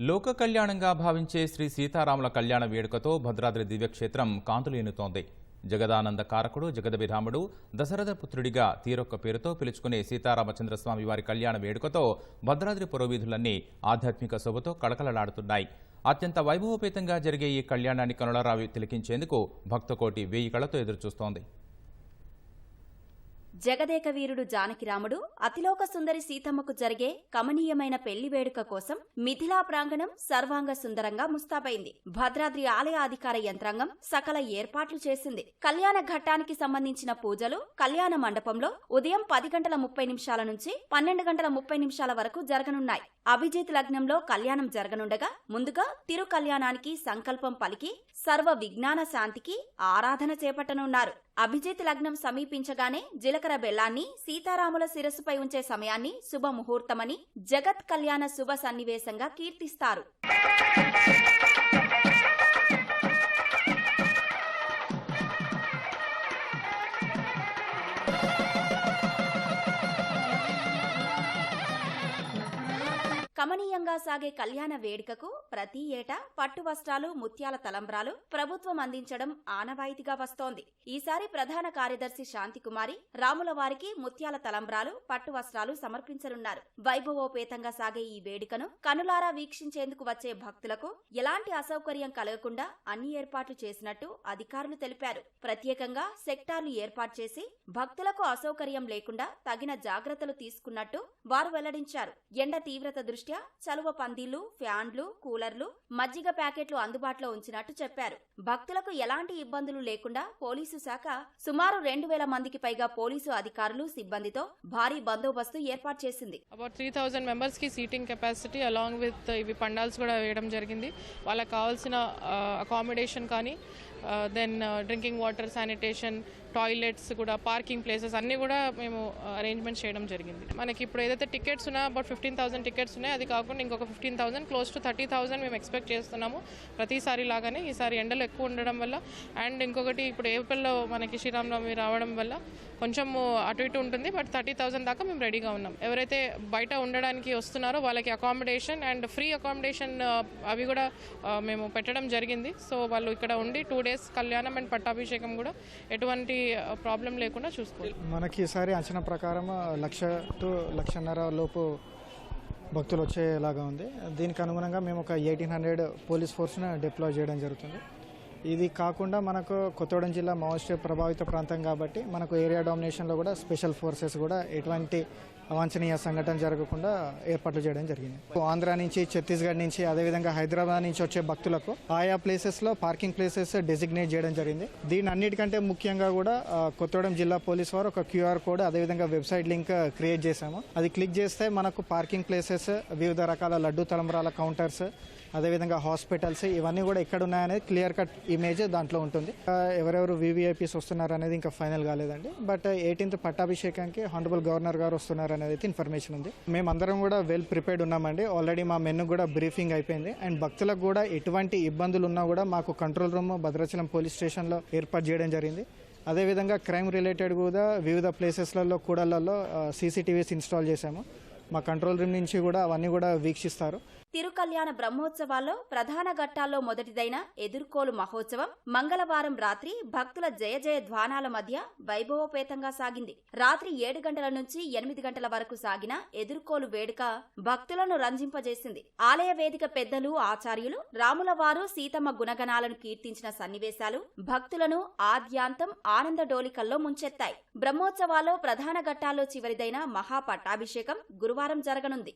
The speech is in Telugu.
లోక కళ్యాణంగా భావించే శ్రీ సీతారాముల కళ్యాణ వేడుకతో భద్రాద్రి దివ్యక్షేత్రం కాంతులేనుతోంది. జగదానంద కారకుడు జగదభిరాముడు దశరథ పుత్రుడిగా తీరొక్క పేరుతో పిలుచుకునే సీతారామచంద్రస్వామి వారి కళ్యాణ వేడుకతో భద్రాద్రి పురోవిధులన్నీ ఆధ్యాత్మిక శోభతో కళకళలాడుతున్నాయి. అత్యంత వైభవపేతంగా జరిగే ఈ కళ్యాణాన్ని కనులరావి తిలకించేందుకు భక్తకోటి వేయి కళతో ఎదురుచూస్తోంది. జగదేక వీరుడు జానకిరాముడు అతిలోక సుందరి సీతమ్మకు జరిగే కమనీయమైన పెళ్ళి వేడుక కోసం మిథిలా ప్రాంగణం సర్వాంగ సుందరంగా ముస్తాబైంది. భద్రాద్రి ఆలయ అధికార యంత్రాంగం సకల ఏర్పాట్లు చేసింది. కళ్యాణ ఘట్టానికి సంబంధించిన పూజలు కళ్యాణ మండపంలో ఉదయం పది గంటల ముప్పై నిమిషాల నుంచి పన్నెండు గంటల ముప్పై నిమిషాల వరకు జరగనున్నాయి. అభిజిత్ లగ్నంలో కళ్యాణం జరగనుండగా ముందుగా తిరు కళ్యాణానికి సంకల్పం పలికి సర్వ విజ్ఞాన శాంతికి ఆరాధన చేపట్టనున్నారు. అభిజిత్ లగ్నం సమీపించగానే జీలకర్ర బెల్లాన్ని సీతారాముల శిరస్సుపై ఉంచే సమయాన్ని శుభముహూర్తమని జగత్ కళ్యాణ శుభ సన్నివేశంగా కీర్తిస్తారు. కమనీయంగా సాగే కళ్యాణ వేడుకకు ప్రతి ఏటా పట్టు వస్త్రాలు ముత్యాల తలంబ్రాలు ప్రభుత్వం అందించడం ఆనవాయితీగా వస్తోంది. ఈసారి ప్రధాన కార్యదర్శి శాంతికుమారి రాముల వారికి ముత్యాల తలంబ్రాలు పట్టు వస్త్రాలు సమర్పించనున్నారు. వైభవోపేతంగా సాగే ఈ వేడుకను కనులారా వీక్షించేందుకు వచ్చే భక్తులకు ఎలాంటి అసౌకర్యం కలగకుండా అన్ని ఏర్పాట్లు చేసినట్టు అధికారులు తెలిపారు. ప్రత్యేకంగా సెక్టార్లు ఏర్పాటు చేసి భక్తులకు అసౌకర్యం లేకుండా తగిన జాగ్రత్తలు తీసుకున్నట్టు వారు వెల్లడించారు. ఎండ తీవ్రత దృష్ట్యా చలువ పందిళ్ళు ఫ్యాన్లు కూలర్లు మజ్జిగ ప్యాకెట్లు అందుబాటులో ఉంచినట్టు చెప్పారు. భక్తులకు ఎలాంటి ఇబ్బందులు లేకుండా పోలీసు శాఖ సుమారు రెండు వేల మందికి పైగా పోలీసు అధికారులు సిబ్బందితో భారీ బందోబస్తు ఏర్పాటు చేసింది. అబౌట్ త్రీ థౌసండ్ మెంబర్స్కి సీటింగ్ కెపాసిటీ అలాంగ్ విత్ ఇవి పండాల్స్ కూడా వేయడం జరిగింది. వాళ్ళకి కావాల్సిన అకామిడేషన్ కానీ then drinking water sanitation toilets కూడా పార్కింగ్ ప్లేసెస్ అన్నీ కూడా మేము uh, అరేంజ్మెంట్ చేయడం జరిగింది. మనకి ఇప్పుడు ఏదైతే టికెట్స్ ఉన్నాయో అబౌట్ ఫిఫ్టీన్ థౌసండ్ టికెట్స్ ఉన్నాయి. అది కాకుండా ఇంకొక fifteen thousand close to thirty thousand మేము ఎక్స్పెక్ట్ చేస్తున్నాము. ప్రతిసారి లాగానే ఈసారి ఎండలు ఎక్కువ ఉండడం వల్ల అండ్ ఇంకొకటి ఇప్పుడు ఏప్రిల్లో మనకి శ్రీరామనవమి రావడం వల్ల కొంచెం అటు ఇటు ఉంటుంది. బట్ థర్టీ థౌసండ్ దాకా మేము రెడీగా ఉన్నాం. ఎవరైతే బయట ఉండడానికి వస్తున్నారో వాళ్ళకి అకామిడేషన్ అండ్ ఫ్రీ అకామిడేషన్ అవి కూడా uh, మేము పెట్టడం జరిగింది. సో వాళ్ళు ఇక్కడ ఉండి టూ డేస్ కళ్యాణం అండ్ పట్టాభిషేకం కూడా ఎటువంటి ప్రాబ్లం లేకుండా చూసుకోవాలి. మనకి ఈసారి అంచనా ప్రకారం లక్ష టు లక్షన్నర లోపు భక్తులు వచ్చేలాగా ఉంది. దీనికి అనుగుణంగా మేము ఒక ఎయిటీన్ హండ్రెడ్ పోలీస్ ఫోర్స్ను డిప్లాయ్ చేయడం జరుగుతుంది. ఇది కాకుండా మనకు కొత్తగూడెం జిల్లా మావోయిస్ట్ ప్రభావిత ప్రాంతం కాబట్టి మనకు ఏరియా డామినేషన్లో కూడా స్పెషల్ ఫోర్సెస్ కూడా ఎటువంటి అవాంఛనీయ సంఘటన జరగకుండా ఏర్పాట్లు చేయడం జరిగింది. ఆంధ్ర నుంచి ఛత్తీస్గఢ్ నుంచి అదేవిధంగా హైదరాబాద్ నుంచి వచ్చే భక్తులకు ఆయా ప్లేసెస్లో పార్కింగ్ ప్లేసెస్ డెసిగ్నేట్ చేయడం జరిగింది. దీని అన్నిటికంటే ముఖ్యంగా కూడా కొత్తగూడెం జిల్లా పోలీస్ వారు ఒక క్యూఆర్ కోడ్ అదేవిధంగా వెబ్సైట్ లింక్ క్రియేట్ చేశాము. అది క్లిక్ చేస్తే మనకు పార్కింగ్ ప్లేసెస్ వివిధ రకాల లడ్డు తలంబరాల కౌంటర్స్ అదేవిధంగా హాస్పిటల్స్ ఇవన్నీ కూడా ఎక్కడ ఉన్నాయనేది క్లియర్ కట్ ఇమేజ్ దాంట్లో ఉంటుంది. ఎవరెవరు వివిఐపీస్ వస్తున్నారు అనేది ఇంకా ఫైనల్ కాలేదండి. బట్ ఎయిటీన్త్ పట్టాభిషేకానికి హానరబుల్ గవర్నర్ గారు వస్తున్నారు అనేది అయితే ఇన్ఫర్మేషన్ ఉంది. మేమందరం కూడా వెల్ ప్రిపేర్డ్ ఉన్నామండి. ఆల్రెడీ మా మెను కూడా బ్రీఫింగ్ అయిపోయింది. అండ్ భక్తులకు కూడా ఎటువంటి ఇబ్బందులు ఉన్నా కూడా మాకు కంట్రోల్ రూమ్ భద్రాచలం పోలీస్ స్టేషన్లో ఏర్పాటు చేయడం జరిగింది. అదేవిధంగా క్రైమ్ రిలేటెడ్ కూడా వివిధ ప్లేసెస్లలో కూడలలో సీసీటీవీస్ ఇన్స్టాల్ చేశాము. మా కంట్రోల్ రూమ్ నుంచి కూడా అవన్నీ కూడా వీక్షిస్తారు. తిరుకల్యాణ బ్రహ్మోత్సవాల్లో ప్రధాన ఘట్టాల్లో మొదటిదైన ఎదుర్కోలు మహోత్సవం మంగళవారం రాత్రి భక్తుల జయ జయ ధ్వానాల మధ్య వైభవోపేతంగా సాగింది. రాత్రి ఏడు గంటల నుంచి ఎనిమిది గంటల వరకు సాగిన ఎదుర్కోలు వేడుక భక్తులను రంజింపజేసింది. ఆలయ వేదిక పెద్దలు ఆచార్యులు రాములవారు సీతమ్మ గుణగణాలను కీర్తించిన సన్నివేశాలు భక్తులను ఆద్యాంతం ఆనంద డోలికల్లో ముంచెత్తాయి. బ్రహ్మోత్సవాల్లో ప్రధాన ఘట్టాల్లో చివరిదైన మహాపట్టాభిషేకం గురువారం జరగనుంది.